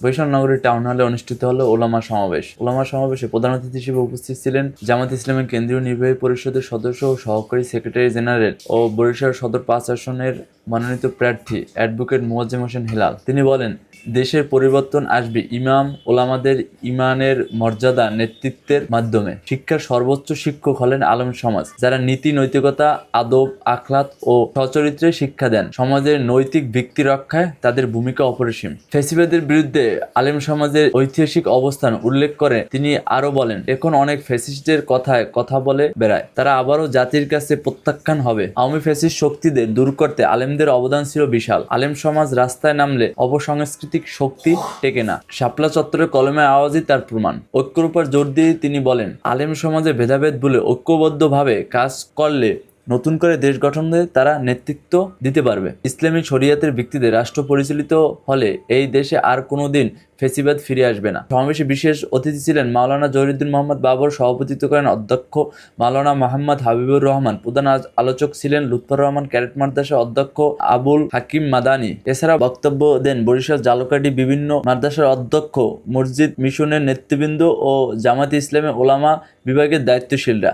বৈশাল নগরীর টাউন হলে অনুষ্ঠিত হলো ওলামা সমাবেশ। ওলামা সমাবেশে প্রধান অতিথি হিসেবে উপস্থিত ছিলেন জামাত ইসলামের কেন্দ্রীয় নির্বাহী পরিষদের সদস্য ও সহকারী সেক্রেটারি জেনারেল ও বরিশাল সদর পাঁচ আসনের মনোনীত প্রার্থী অ্যাডভোকেট মোয়াজ্জেম হোসেন হেলাল। তিনি বলেন, দেশের পরিবর্তন আসবে ইমাম ওলামাদের ইমানের মর্যাদা নেতৃত্বের মাধ্যমে। শিক্ষার সর্বোচ্চ শিক্ষক হলেন আলম সমাজ, যারা নীতি, নৈতিকতা, আদব, আখলাত ও সচরিত্রে শিক্ষা দেন। সমাজের নৈতিক ভিত্তি রক্ষায় তাদের ভূমিকা অপরিসীম। ফেসিবাদের বিরুদ্ধে আলেম সমাজের ঐতিহাসিক অবস্থান উল্লেখ করে তিনি আরও বলেন, এখন অনেক ফ্যাসিস্টদের কথায় কথা বলে বেড়ায়। তারা আবারও জাতির কাছে প্রত্যাখ্যান হবে। আওয়ামী ফ্যাসিস্ট শক্তিদের দূর করতে আলেমদের অবদান ছিল বিশাল। আলেম সমাজ রাস্তায় নামলে অপসংস্কৃতিক শক্তি টেকে না। শাপলা চত্বরের কলমে আওয়াজই তার প্রমাণ। ঐক্যর উপর জোর দিয়ে তিনি বলেন, আলেম সমাজে ভেদাভেদ বলে ঐক্যবদ্ধভাবে কাজ করলে নতুন করে দেশ গঠনে তারা নেতৃত্ব দিতে পারবে। ইসলামী শরিয়াতের ভিত্তিতে রাষ্ট্র পরিচালিত হলে এই দেশে আর কোনোদিন ফেসিবাদ ফিরে আসবে না। সমাবেশে বিশেষ অতিথি ছিলেন মাওলানা জহিরুদ্দিন মোহাম্মদ বাবর সভাপতিত্ব করেন অধ্যক্ষ মাওলানা মোহাম্মদ হাবিবুর রহমান, প্রধান আলোচক ছিলেন লুৎফর রহমান ক্যারেট মাদ্রাসা অধ্যক্ষ আবুল হাকিম মাদানি। এছাড়া বক্তব্য দেন বরিশাল জালকাটি বিভিন্ন মাদ্রাসার অধ্যক্ষ, মসজিদ মিশনের নেতৃবৃন্দ ও জামাত ইসলামের ওলামা বিভাগের দায়িত্বশীলরা।